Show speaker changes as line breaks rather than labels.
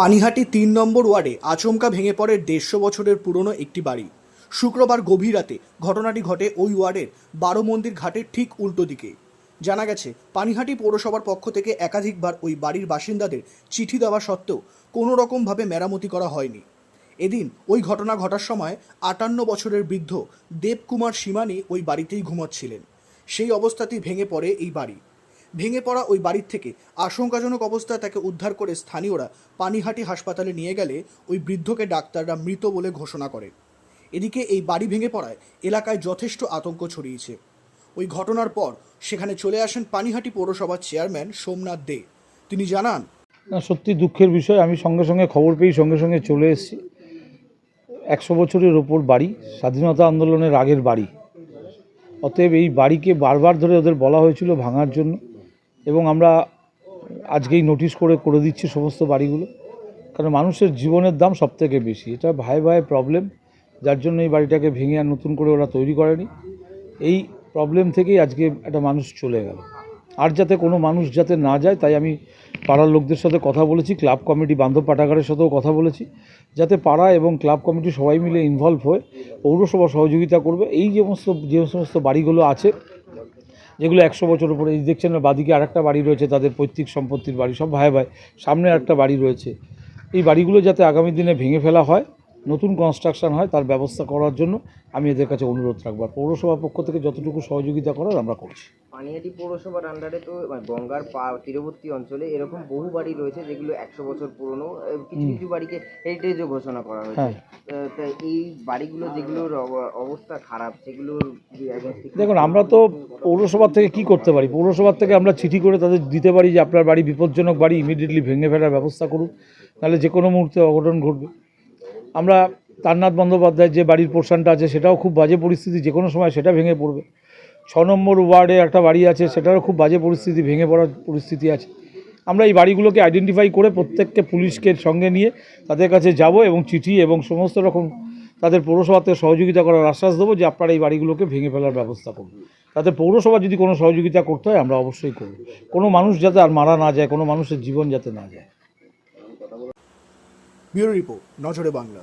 পানিহাটি তিন নম্বর ওয়ার্ডে আচমকা ভেঙে পড়ে দেড়শো বছরের পুরনো একটি বাড়ি। শুক্রবার গভীর রাতে ঘটনাটি ঘটে ওই ওয়ার্ডের বারো মন্দির ঘাটের ঠিক উল্টো দিকে। জানা গেছে, পানিহাটি পৌরসভার পক্ষ থেকে একাধিকবার ওই বাড়ির বাসিন্দাদের চিঠি দেওয়া সত্ত্বেও কোনো রকমভাবে মেরামতি করা হয়নি। এদিন ওই ঘটনা ঘটার সময় আটান্ন বছরের বৃদ্ধ দেবকুমার সীমানি ওই বাড়িতেই ঘুমাচ্ছিলেন। সেই অবস্থাতেই ভেঙে পড়ে এই বাড়ি। ভেঙে পড়া ওই বাড়ির থেকে আশঙ্কাজনক অবস্থায় তাকে উদ্ধার করে স্থানীয়রা পানিহাটি হাসপাতালে নিয়ে গেলে ওই বৃদ্ধকে ডাক্তাররা মৃত বলে ঘোষণা করে। এদিকে এই বাড়ি ভেঙে পড়ায় এলাকায় যথেষ্ট আতঙ্ক ছড়িয়েছে। ওই ঘটনার পর সেখানে চলে আসেন পানিহাটি পৌরসভার চেয়ারম্যান সোমনাথ দে। তিনি জানান,
না, সত্যি দুঃখের বিষয়, আমি সঙ্গে সঙ্গে খবর পেয়ে সঙ্গে সঙ্গে চলে এসেছি। একশো বছরের ওপর বাড়ি, স্বাধীনতা আন্দোলনের আগের বাড়ি। অতএব এই বাড়িকে বারবার ধরে ওদের বলা হয়েছিল ভাঙার জন্য। এবং আমরা আজকেই নোটিশ করে করে দিচ্ছি সমস্ত বাড়িগুলো। কারণ মানুষের জীবনের দাম সবথেকে বেশি। এটা ভাই ভাই প্রবলেম যার জন্য এই বাড়িটাকে ভেঙে আর নতুন করে ওরা তৈরি করেনি। এই প্রবলেম থেকেই আজকে একটা মানুষ চলে গেল। আর যাতে কোনো মানুষ যাতে না যায়, তাই আমি পাড়ার লোকদের সাথে কথা বলেছি ক্লাব কমিটি বান্ধব পাঠাগারের সাথেও কথা বলেছি। যাতে পাড়া এবং ক্লাব কমিটি সবাই মিলে ইনভলভ হয়ে পৌরসভা সহযোগিতা করবে। এই যে সমস্ত যে সমস্ত বাড়িগুলো আছে যেগুলো একশো বছর উপরে, এই দেখছেন না, বাদিকে আরেকটা বাড়ি রয়েছে, তাদের পৈতৃক সম্পত্তির বাড়ি, সব ভাই ভাই, সামনে একটা বাড়ি রয়েছে। এই বাড়িগুলো যাতে আগামী দিনে ভেঙে ফেলা হয়, নতুন কনস্ট্রাকশন হয়, তার ব্যবস্থা করার জন্য আমি এদের কাছে অনুরোধ রাখব। আর পৌরসভা পক্ষ থেকে যতটুকু সহযোগিতা করার আমরা করছি।
পানিহাটি পৌরসভার আন্ডারে তো মানে গঙ্গার পা তীরবর্তী অঞ্চলে এরকম বহু বাড়ি রয়েছে যেগুলো একশো বছর পুরনো কিছু কিছু বাড়িকে হেরিটেজও ঘোষণা করা হয়েছে।
হ্যাঁ।
আহ, তা এই বাড়িগুলো যেগুলোর অব- অবস্থা খারাপ কি
দেখুন আমরা তো পৌরসভার থেকে কি করতে পারি? পৌরসভার থেকে আমরা চিঠি করে তাদের দিতে পারি যে আপনার বাড়ি বিপজ্জনক বাড়ি ইমিডিয়েটলি ভেঙে ফেলার ব্যবস্থা করুন। নাহলে যে কোনো মুহূর্তে অঘটন ঘটবে। আমরা তারনাথ বন্দ্যোপাধ্যায়ের যে বাড়ির পোর্শনটা আছে সেটাও খুব বাজে পরিস্থিতি যে কোনো সময় সেটা ভেঙে পড়বে। ছ নম্বর ওয়ার্ডে একটা বাড়ি আছে, সেটারও খুব বাজে পরিস্থিতি, ভেঙে পড়ার পরিস্থিতি আছে। আমরা এই বাড়িগুলোকে আইডেন্টিফাই করে প্রত্যেককে পুলিশকে সঙ্গে নিয়ে তাদের কাছে যাব এবং চিঠি এবং সমস্ত রকম তাদের পৌরসভাতে সহযোগিতা করার আশ্বাস দেবো যে আপনারা এই বাড়িগুলোকে ভেঙে ফেলার ব্যবস্থা করুন। তাতে পৌরসভা যদি কোনো সহযোগিতা করতে হয়, আমরা অবশ্যই করব। কোনো মানুষ যাতে আর মারা না যায়, কোনো মানুষের জীবন যাতে না যায়।
ব্যুরো রিপোর্ট, নজরে বাংলা।